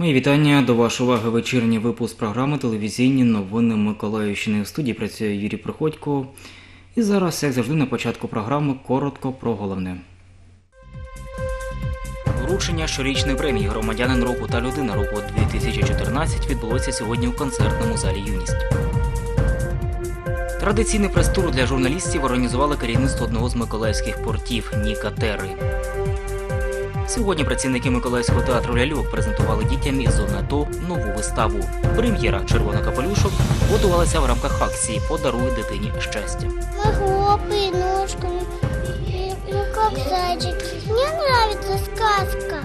Мої вітання до вашої уваги вечірній випуск програми Телевізійні новини Миколаївщини. В студії працює Юрій Приходько. І зараз, як завжди, на початку програми коротко про головне. Вручення щорічної премії громадянин року та людина року 2014 відбулося сьогодні у концертному залі Юність. Традиційний прес-тур для журналістів організували керівництво одного з миколаївських портів Ніка Терри. Сьогодні працівники Миколаївського театру ляльок презентували дітям із зони АТО нову виставу. Прем'єра Червона капелюшок готувалася в рамках акції Подаруй дитині щастя. Лапы, ножками. Ну как зайчик. Мне нравится сказка.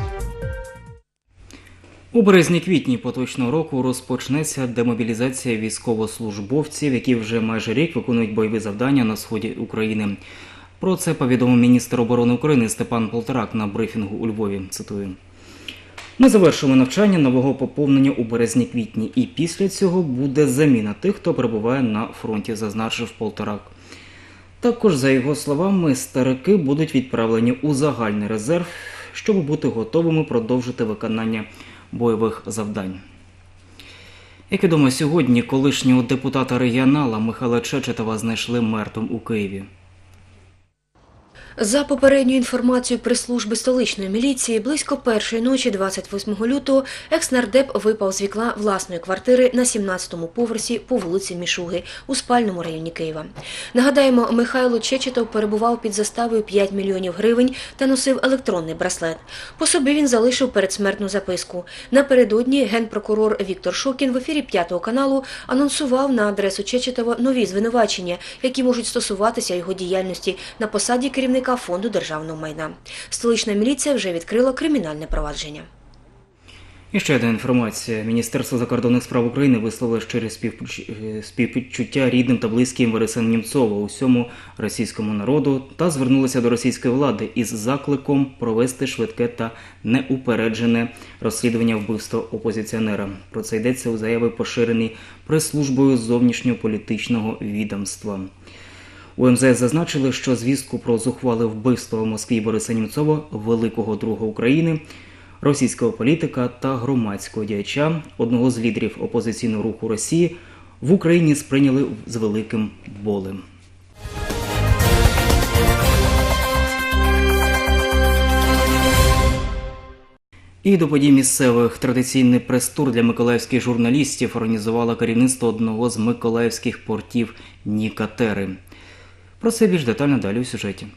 У березні-квітні поточного року розпочнеться демобілізація військовослужбовців, які вже майже рік виконують бойові завдання на сході України. Про це повідомив міністр оборони України Степан Полторак на брифінгу у Львові. Цитую. Ми завершимо навчання нового поповнення у березні-квітні, і після цього буде заміна тих, хто перебуває на фронті, зазначив Полторак. Також, за його словами, старики будуть відправлені у загальний резерв, щоб бути готовими продовжити виконання бойових завдань. Як відомо, сьогодні колишнього депутата регіонала Михайла Чечетова знайшли мертвим у Києві. За попередньою інформацією прес-служби столичної міліції, близько першої ночі 28 лютого екс-нардеп випав з вікна власної квартири на 17-му поверсі по вулиці Мішуги у спальному районі Києва. Нагадаємо, Михайло Чечетов перебував під заставою 5 мільйонів гривень та носив електронний браслет. По собі він залишив передсмертну записку. Напередодні генпрокурор Віктор Шокін в ефірі п'ятого каналу анонсував на адресу Чечетова нові звинувачення, які можуть стосуватися його діяльності на посаді керівника фонду державного майна. Столична міліція вже відкрила кримінальне провадження. І ще одна інформація. Міністерство закордонних справ України висловило щире співчуття рідним та близьким Борисам Німцова усьому російському народу та звернулося до російської влади із закликом провести швидке та неупереджене розслідування вбивства опозиціонера. Про це йдеться у заяві, поширеній прес-службою зовнішньополітичного відомства. У МЗС зазначили, що звістку про зухвале вбивство в Москві Бориса Німцова, великого друга України, російського політика та громадського діяча, одного з лідерів опозиційного руху Росії, в Україні сприйняли з великим болем. І до подій місцевих традиційний прес-тур для миколаївських журналістів організувало керівництво одного з миколаївських портів Нікатери. Про це більш детально далі у сюжеті.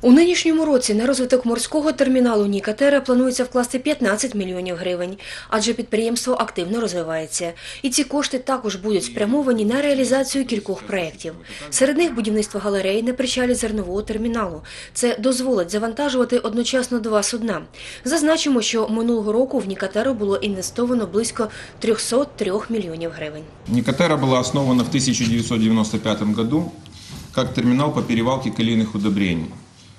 У нинішньому році на розвиток морського терміналу Нікатера планується вкласти 15 мільйонів гривень, адже підприємство активно розвивається. І ці кошти також будуть спрямовані на реалізацію кількох проєктів. Серед них будівництво галереї на причалі зернового терміналу. Це дозволить завантажувати одночасно два судна. Зазначимо, що минулого року в Нікатеру було інвестовано близько 303 мільйонів гривень. Никотера была основана в 1995 году как терминал по перевалке калийных удобрений.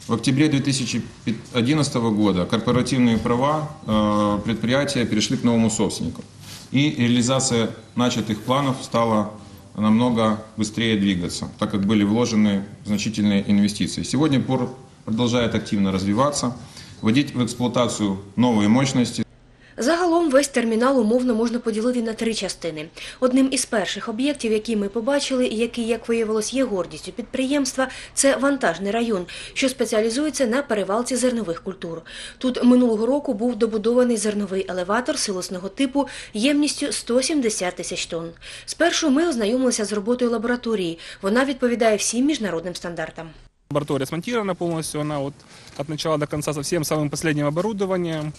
В октябре 2011 года корпоративные права э, предприятия перешли к новому собственнику. И реализация начатых планов стала намного быстрее двигаться, так как были вложены значительные инвестиции. Сегодня ПОР продолжает активно развиваться, вводить в эксплуатацию новые мощности, Загалом весь термінал умовно можна поділити на три частини. Одним із перших об'єктів, які ми побачили, і який, як виявилось, є гордістю підприємства, це вантажний район, що спеціалізується на перевалці зернових культур. Тут минулого року був добудований зерновий елеватор силосного типу ємністю 170 тисяч тонн. Спершу ми ознайомилися з роботою лабораторії. Вона відповідає всім міжнародним стандартам. Лаборатория смонтирована полностью, она вот от начала до конца со всем самым последним оборудованием,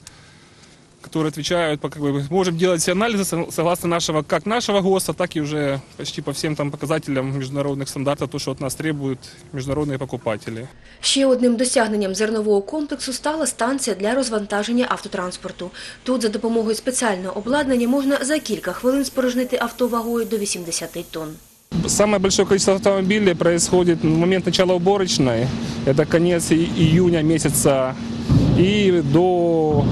которые отвечают, по, как бы, можем делать все анализы со- согласно нашего, как нашего ГОСТа, так и уже почти по всем там показателям международных стандартов, то, что от нас требуют международные покупатели. Ще одним досягненням зернового комплексу стала станція для розвантаження автотранспорту. Тут за допомогою спеціального обладнання можна за кілька хвилин спорожнити авто вагою до 80 тонн. Самое большое количество автомобилей происходит в момент начала уборочной, это конец и- июня месяца, и до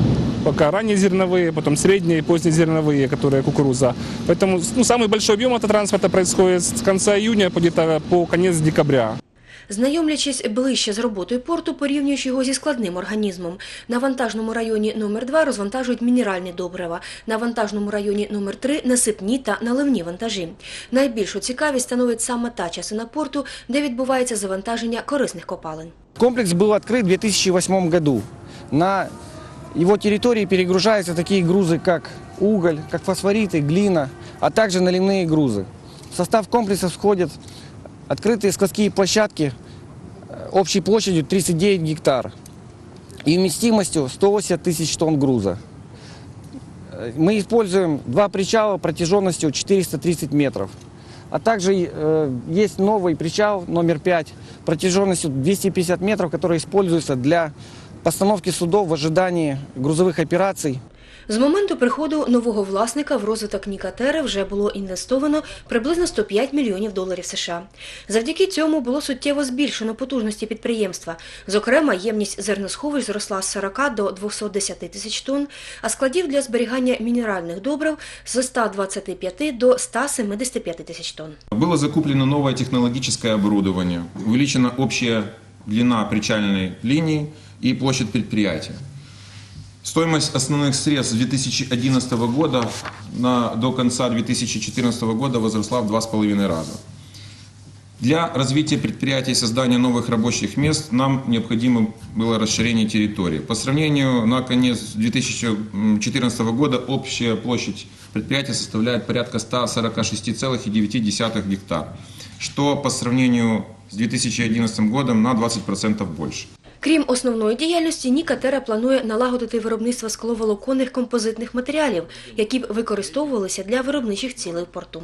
пока ранние зерновые, потом средние и поздние зерновые, которые кукуруза. Поэтому ну, самый большой объем автотранспорта происходит с конца июня по где-то по конец декабря. Знайомлячись ближче з роботою порту, порівнюючи його зі складним організмом. На вантажному районі номер 2 розвантажують мінеральні добрива, на вантажному районі номер 3 насипні та наливні вантажі. Найбільшу цікавість становить саме та частина порту, де відбувається завантаження корисних копалин. Комплекс был открыт в 2008 году. На его территории перегружаются такие грузы, как уголь, как фосфориты, глина, а также наливные грузы. В состав комплекса входят открытые складские площадки э, общей площадью 39 гектар и вместимостью 180 тысяч тонн груза. Э, Мы используем два причала протяженностью 430 метров. А также э, есть новый причал номер 5 протяженностью 250 метров, который используется для постановки судов в ожидании грузовых операций З моменту приходу нового власника в розвиток Нікатери вже було інвестовано приблизно 105 мільйонів доларів США. Завдяки цьому було суттєво збільшено потужності підприємства. Зокрема, ємність зерносховищ зросла з 40 до 210 тисяч тонн, а складів для зберігання мінеральних добрив з 125 до 175 тисяч тонн. Было закуплено новое технологическое оборудование, увеличена общая длина причальной линии и площадь предприятия. Стоимость основных средств с 2011 года на, до конца 2014 года возросла в 2,5 раза. Для развития предприятий и создания новых рабочих мест нам необходимо было расширение территории. По сравнению на конец 2014 года общая площадь предприятия составляет порядка 146,9 гектар, что по сравнению с 2011 годом на 20% больше. Крім основної діяльності, Нікатера планує налагодити виробництво скловолоконних композитних матеріалів, які б використовувалися для виробничих цілей в порту.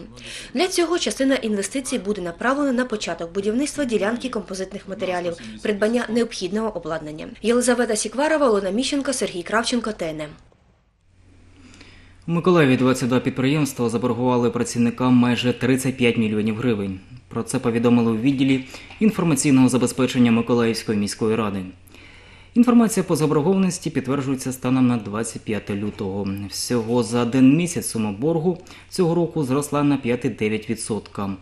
Для цього частина інвестицій буде направлена на початок будівництва ділянки композитних матеріалів, придбання необхідного обладнання. Єлизавета Сікварова, Олена Міщенко, Сергій Кравченко, ТНМ. Миколаєві 22 підприємства заборгували працівникам майже 35 мільйонів гривень. Про це повідомили у відділі інформаційного забезпечення Миколаївської міської ради. Інформація по заборгованості підтверджується станом на 25 лютого. Всього за один місяць сума боргу цього року зросла на 5,9%.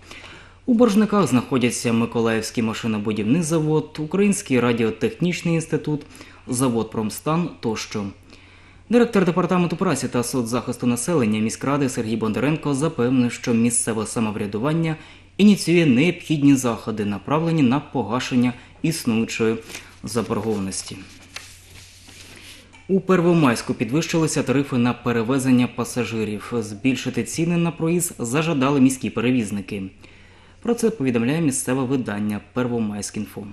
У боржниках знаходяться Миколаївський машинобудівний завод, Український радіотехнічний інститут, завод Промстан тощо. Директор департаменту праці та соцзахисту населення міськради Сергій Бондаренко запевнив, що місцеве самоврядування ініціює необхідні заходи, направлені на погашення існуючої заборгованості. У Первомайську підвищилися тарифи на перевезення пасажирів. Збільшити ціни на проїзд зажадали міські перевізники. Про це повідомляє місцеве видання Первомайськінфо.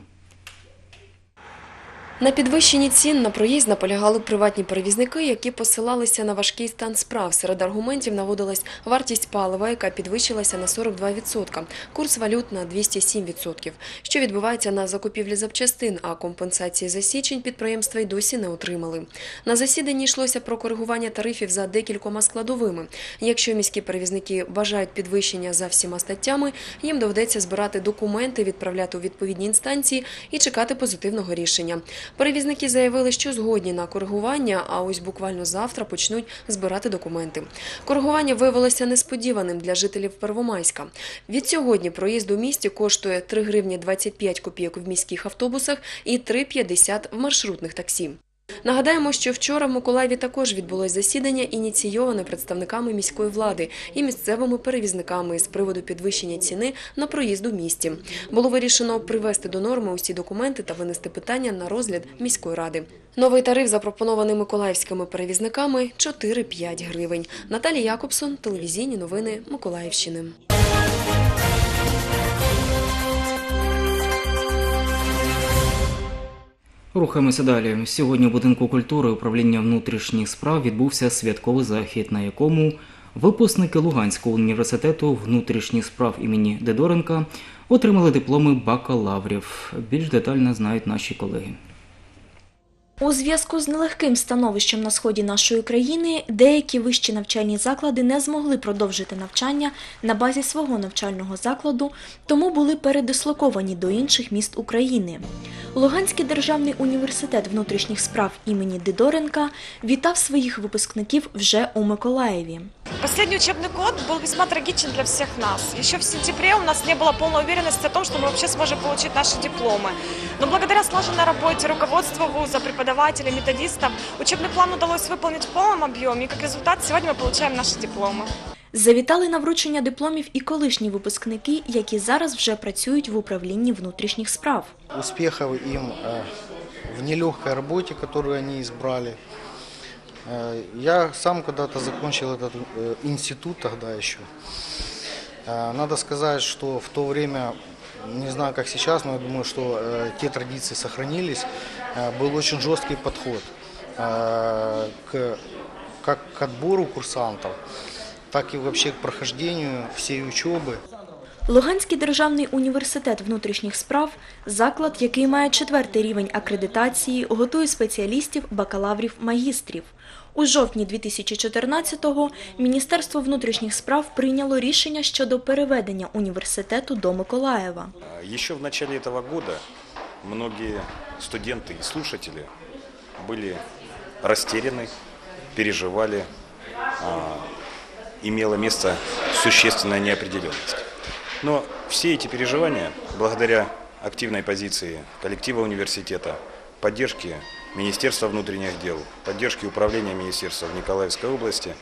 На підвищенні цін на проїзд наполягали приватні перевізники, які посилалися на важкий стан справ. Серед аргументів наводилась вартість палива, яка підвищилася на 42%, курс валют на 207%, що відбувається на закупівлі запчастин, а компенсації за січень підприємства й досі не отримали. На засіданні йшлося про коригування тарифів за декількома складовими. Якщо міські перевізники бажають підвищення за всіма статтями, їм доведеться збирати документи, відправляти у відповідні інстанції і чекати позитивного рішення. Перевізники заявили, що згодні на коригування, а ось буквально завтра почнуть збирати документи. Коригування виявилося несподіваним для жителів Первомайська. Від сьогодні проїзд у місті коштує 3 гривні 25 копійок в міських автобусах і 3,50 в маршрутних таксі. Нагадаємо, що вчора в Миколаєві також відбулось засідання, ініційоване представниками міської влади і місцевими перевізниками з приводу підвищення ціни на проїзд у місті. Було вирішено привести до норми усі документи та винести питання на розгляд міської ради. Новий тариф запропонований миколаївськими перевізниками 4-5 гривень. Наталія Якобсон, телевізійні новини Миколаївщини. Рухаємося далі. Сьогодні у будинку культури управління внутрішніх справ відбувся святковий захід, на якому випускники Луганського університету внутрішніх справ імені Дедоренка отримали дипломи бакалаврів. Більш детально знають наші колеги. У зв'язку з нелегким становищем на сході нашої країни деякі вищі навчальні заклади не змогли продовжити навчання на базі свого навчального закладу, тому були передислоковані до інших міст України. Луганський державний університет внутрішніх справ імені Дидоренка вітав своїх випускників вже у Миколаєві. Последний учебный год был весьма трагичен для всех нас. Еще в сентябре у нас не было полной уверенности о том, что мы вообще сможем получить наши дипломы. Но благодаря слаженной работе руководства вуза, преподавателей, методистов, учебный план удалось выполнить в полном объеме, и как результат сегодня мы получаем наши дипломы. Завітали на вручення дипломів і колишні випускники, які зараз вже працюють в управлінні внутрішніх справ. успехов им э, в нелегкой работе, которую они избрали. Э, Я сам когда-то закончил этот э, институт тогда еще. Э, Надо сказать, что в то время, не знаю как сейчас, но я думаю, что те традиции сохранились, был очень жесткий подход к, как к отбору курсантов, так и вообще к прохождению всей учебы. Луганський державний університет внутрішніх справ заклад, який має четвертий рівень акредитації, готує спеціалістів, бакалаврів, магістрів. У жовтні 2014-го Міністерство внутрішніх справ прийняло рішення щодо переведення університету до Миколаєва. Еще в начале этого года многие студенты и слушатели были растеряны, переживали, а, имела место существенная неопределенность. Но все эти переживания, благодаря активной позиции коллектива университета, поддержке Министерства внутренних дел, поддержке управления министерства в Николаевской области,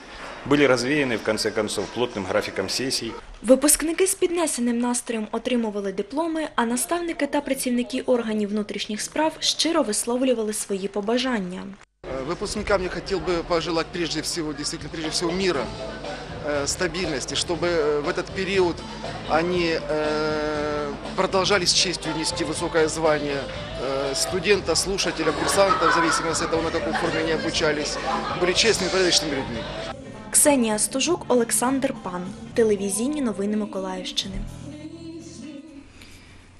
были развеяны, в конце концов, плотным графиком сессий, Випускники з піднесеним настроєм отримували дипломи, а наставники та працівники органів внутрішніх справ щиро висловлювали свої побажання. Э, Выпускникам я хотел бы пожелать прежде всего, действительно, прежде всего мира, э, стабильности, чтобы э, в этот период они э, продолжали с честью нести высокое звание э, студента, слушателя, курсанта, в зависимости от того, на какой форме они обучались, были честными, порядочными людьми. Ксенія Стожук, Олександр Пан. Телевізійні новини Миколаївщини.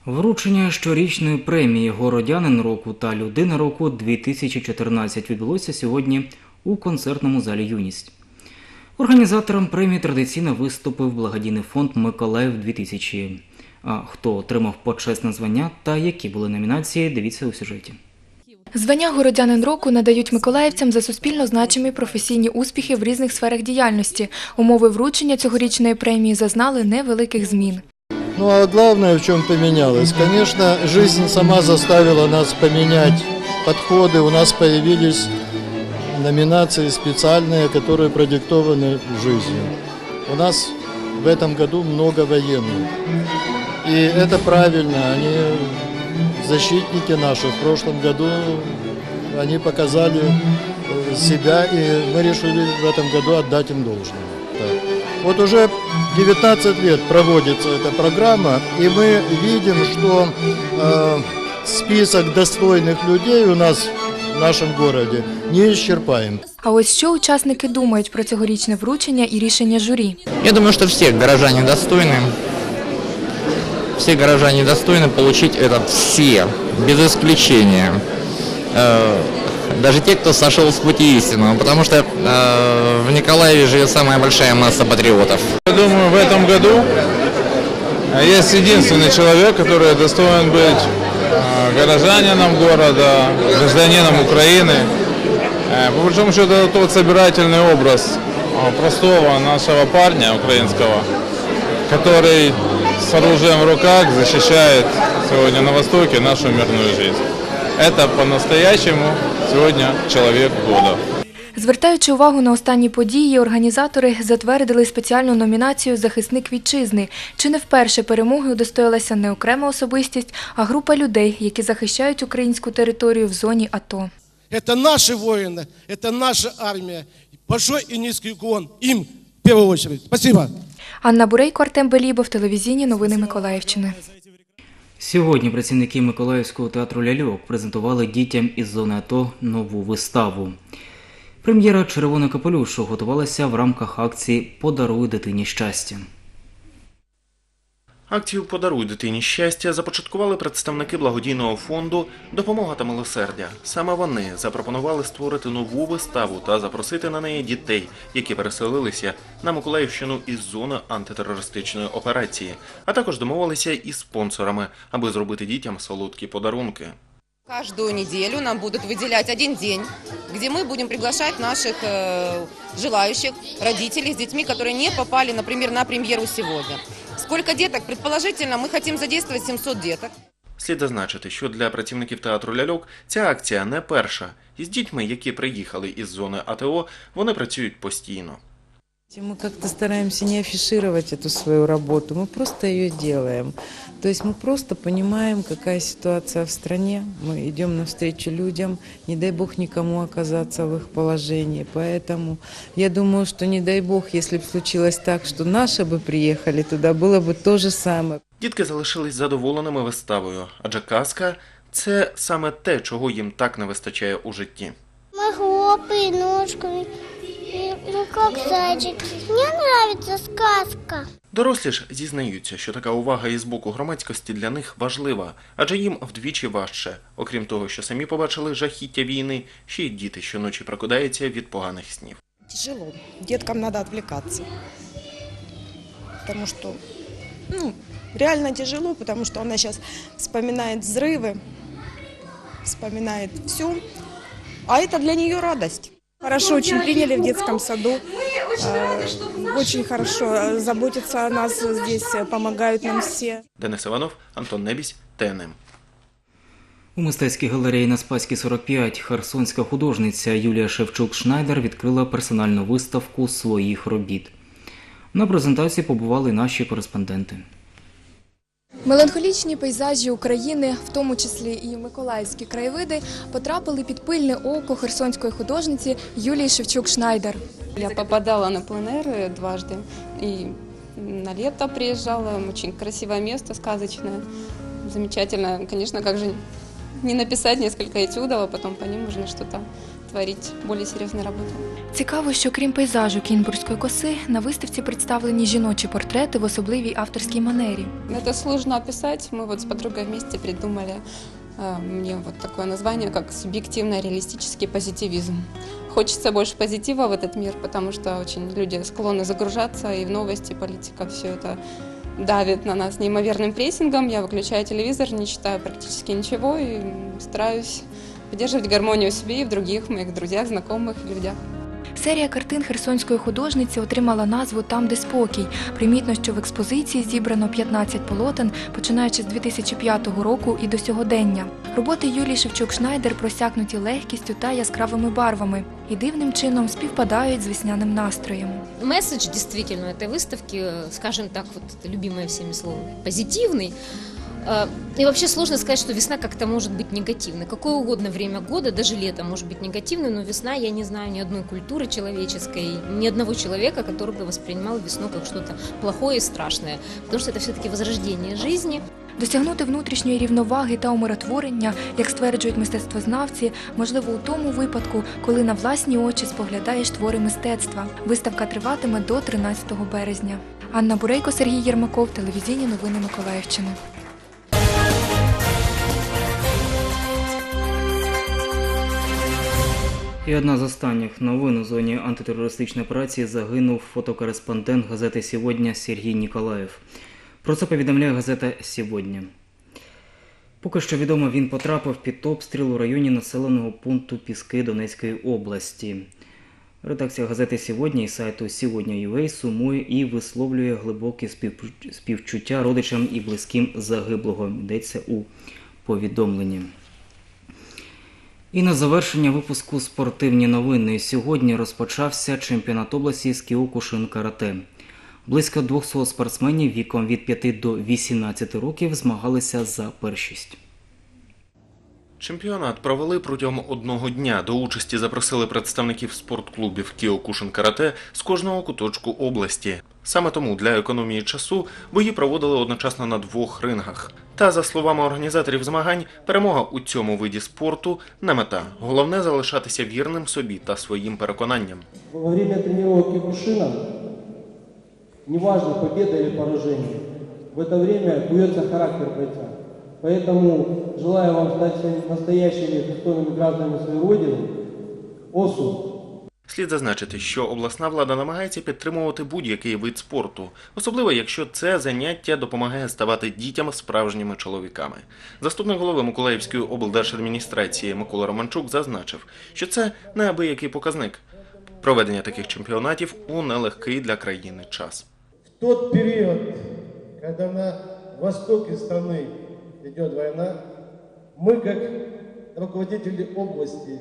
Вручення щорічної премії Городянин року та Людина року 2014 відбулося сьогодні у концертному залі Юність. Організатором премії традиційно виступив благодійний фонд Миколаїв 2000. А хто отримав почесне звання та які були номінації, дивіться у сюжеті. Звання городянин року надають миколаївцям за суспільно значимі професійні успіхи в різних сферах діяльності. Умови вручення цьогорічної премії зазнали невеликих змін. Ну а главное, в чем поменялось? Конечно, жизнь сама заставила нас поменять подходы. У нас появились номинации специальные, которые продиктованы жизнью. У нас в этом году много военных. И это правильно, они защитники наши. В прошлом году они показали э, себя, и мы решили в этом году отдать им должное. Так. Вот уже 19 лет проводится эта программа, и мы видим, что э, список достойных людей у нас в нашем городе не исчерпаем. А ось що учасники думають про цьогорічне вручення і рішення журі. Я думаю, что все горожане достойны. Все горожане достойны получить это все, без исключения. Э, Даже те, кто сошел с пути истинного, потому что э, в Николаеве живет самая большая масса патриотов. Я думаю, в этом году есть единственный человек, который достоин быть э, горожанином города, гражданином Украины. Э, По большому счету, это тот собирательный образ э, простого нашего парня украинского, который с оружием в руках защищает сегодня на Востоке нашу мирную жизнь. Это по-настоящему сегодня человек года. Звертаючи увагу на останні події, організатори затвердили спеціальну номінацію Захисник вітчизни. Чи не вперше перемоги удостоїлася не окрема особистість, а група людей, які захищають українську територію в зоні АТО. Это наши воины, это наша армия. Большой и низкий уклон им в первую очередь. Спасибо. Анна Бурейко, Артем Белібов, телевізійні новини Миколаївщини. Сьогодні працівники Миколаївського театру Ляльок презентували дітям із зони АТО нову виставу. Прем'єра Червона капелюшу готувалася в рамках акції Подаруй дитині щастя. Акцію Подаруй дитині щастя започаткували представники благодійного фонду Допомога та милосердя. Саме вони запропонували створити нову виставу та запросити на неї дітей, які переселилися на Миколаївщину із зони антитерористичної операції, а також домовилися із спонсорами, аби зробити дітям солодкі подарунки. Каждую неделю нам будут выделять один день, где мы будем приглашать наших э, желающих родителей с детьми, которые не попали, например, на премьеру сегодня. Сколько деток? Предположительно, мы хотим задействовать 700 деток. Слід зазначити, що для працівників театру ляльок ця акція не перша. Із дітьми, які приїхали із зони АТО, вони працюють постійно. Мы как-то стараемся не афишировать эту свою работу, мы просто ее делаем. То есть мы просто понимаем, какая ситуация в стране, мы идем навстречу людям, не дай бог никому оказаться в их положении. Поэтому я думаю, что не дай бог, если бы случилось так, что наши бы приехали туда, было бы то же самое. Дітки залишились задоволеними виставою, адже казка це саме те, чого їм так не вистачає у житті. Мы хлопаем ножками, и, ну как зайчик. Мне нравится сказка. Дорослі ж зізнаються, що така увага із боку громадськості для них важлива, адже їм вдвічі важче. Окрім того, що самі побачили жахіття війни, ще й діти щоночі прокидаються від поганих снів. Тяжело. Деткам надо отвлекаться. Потому что, ну, реально тяжело, потому что она сейчас вспоминает взрывы, вспоминает все. А это для нее радость. Хорошо очень приняли в детском саду. Э, Очень хорошо э, заботятся о нас здесь, э, помогают нам все. Денис Іванов, Антон Небісь, ТНМ. У мистецькій галереї на Спаській 45 херсонська художниця Юлія Шевчук-Шнайдер відкрила персональну виставку своїх робіт. На презентації побували наші кореспонденти. Меланхолічні пейзажі України, в тому числі і миколаївські краєвиди, потрапили під пильне око херсонської художниці Юлії Шевчук-Шнайдер. Я попадала на пленэр дважды. И на лето приезжала. Очень красивое место, сказочное, замечательное. Конечно, как же не написать несколько этюдов, а потом по ним можно что-то творить, более серьезную работу. Цікаво, що крім пейзажу Кінбурзької коси, на виставці представлені жіночі портрети в особливій авторській манері. Это сложно описать. Мы вот с подругой вместе придумали э, мне вот такое название, как субъективно-реалистический позитивизм. Хочется больше позитива в этот мир, потому что очень люди склонны загружаться, и в новости, и политика, все это давит на нас неимоверным прессингом. Я выключаю телевизор, не читаю практически ничего и стараюсь поддерживать гармонию в себе и в других моих друзьях, знакомых, людях. Серія картин херсонської художниці отримала назву Там, де спокій. Примітно, що в експозиції зібрано 15 полотен, починаючи з 2005 року і до сьогодення. Роботи Юлії Шевчук-Шнайдер просякнуті легкістю та яскравими барвами і дивним чином співпадають з весняним настроєм. Месседж действительно этой выставки, э, скажем так, вот это любимое всеми слово, позитивный. Э, И вообще сложно сказать, что весна как-то может быть негативной. Какое угодно время года, даже лето может быть негативной, но весна, я не знаю ни одной культуры человеческой, ни одного человека, который бы воспринимал весну как что-то плохое и страшное. Потому что это все-таки возрождение жизни. Досягнути внутрішньої рівноваги та умиротворення, як стверджують мистецтвознавці, можливо у тому випадку, коли на власні очі споглядаєш твори мистецтва. Виставка триватиме до 13 березня. Анна Бурейко, Сергій Єрмаков, телевізійні новини Миколаївщини. І одна з останніх новин у зоні антитерористичної операції загинув фотокореспондент газети «Сьогодні» Сергій Ніколаєв. Про це повідомляє газета «Сьогодні». Поки що відомо, він потрапив під обстріл у районі населеного пункту Піски Донецької області. Редакція газети «Сьогодні» і сайту «Сьогодні.UA» сумує і висловлює глибоке співчу- співчуття родичам і близьким загиблого. Йдеться у повідомленні. І на завершення випуску спортивні новини. Сьогодні розпочався чемпіонат області з кіокушин карате. Близько 200 спортсменів віком від 5 до 18 років змагалися за першість. Чемпіонат провели протягом одного дня. До участі запросили представників спортклубів Кіокушин Карате з кожного куточку області. Саме тому для економії часу бої проводили одночасно на двох рингах. Та за словами організаторів змагань, перемога у цьому виді спорту не мета. Головне залишатися вірним собі та своїм переконанням. Во время тренировок Кукушина, неважно победа или поражение, в это время куется характер бойца. Поэтому желаю вам стать настоящими достойными гражданами своей Родины, ОСУ, Слід зазначити, що обласна влада намагається підтримувати будь-який вид спорту, особливо якщо це заняття допомагає ставати дітям справжніми чоловіками. Заступник голови Миколаївської облдержадміністрації Микола Романчук зазначив, що це неабиякий показник проведення таких чемпіонатів у нелегкий для країни час. В тот период, когда на востоке страны идет война, мы, как руководители области,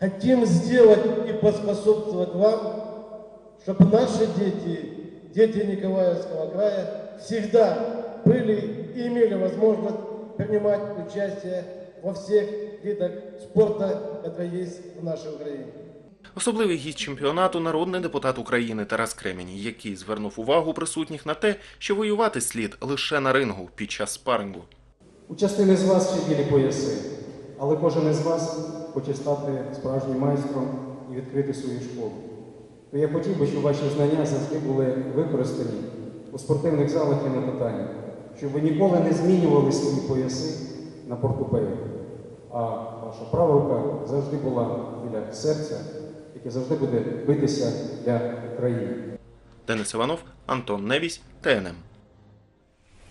хотим сделать и поспособствовать вам, чтобы наши дети, дети Николаевского края, всегда были и имели возможность принимать участие во всех видах спорта, которые есть в нашей Украине. Особливий гість чемпіонату народний депутат України Тарас Кремінь, який звернув увагу присутніх на те, що воювати слід лише на рингу під час спарингу. У частини з вас ще білі пояси, але кожен із вас хоче стати справжнім майстром і відкрити свою школу. То я хотів би, щоб ваші знання завжди були використані у спортивних залах і на татамі, щоб ви ніколи не змінювали свої пояси на портупею, а ваша права рука завжди була біля серця, яке завжди буде битися для країни. Денис Іванов, Антон Невісь, ТНМ.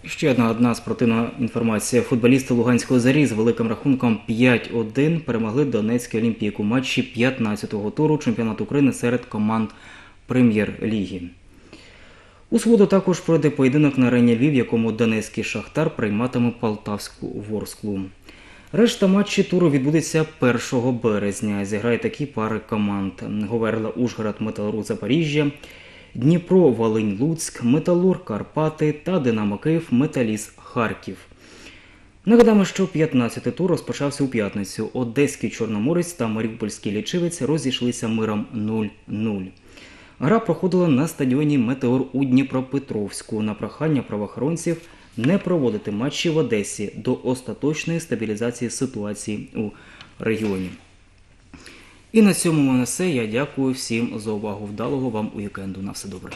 Ще одна одна спортивна інформація. Футболісти Луганської зарі з великим рахунком 5-1 перемогли Донецький Олімпійк у матчі 15-го туру чемпіонату України серед команд Прем'єр-ліги. У суботу також пройде поєдинок на арені Львів, в якому Донецький Шахтар прийматиме Полтавську Ворсклу. Решта матчі туру відбудеться 1 березня. Зіграє такі пари команд: Говерла Ужгород Металург Запоріжжя, Дніпро Волинь Луцьк, Металург Карпати та Динамо Київ Металіс Харків. Нагадаємо, що 15-й тур розпочався у п'ятницю. Одеський Чорноморець та Маріупольський лічивець розійшлися миром 0-0. Гра проходила на стадіоні Метеор у Дніпропетровську на прохання правоохоронців не проводити матчі в Одесі до остаточної стабілізації ситуації у регіоні. І на цьому мене все. Я дякую всім за увагу. Вдалого вам уікенду. На все добре.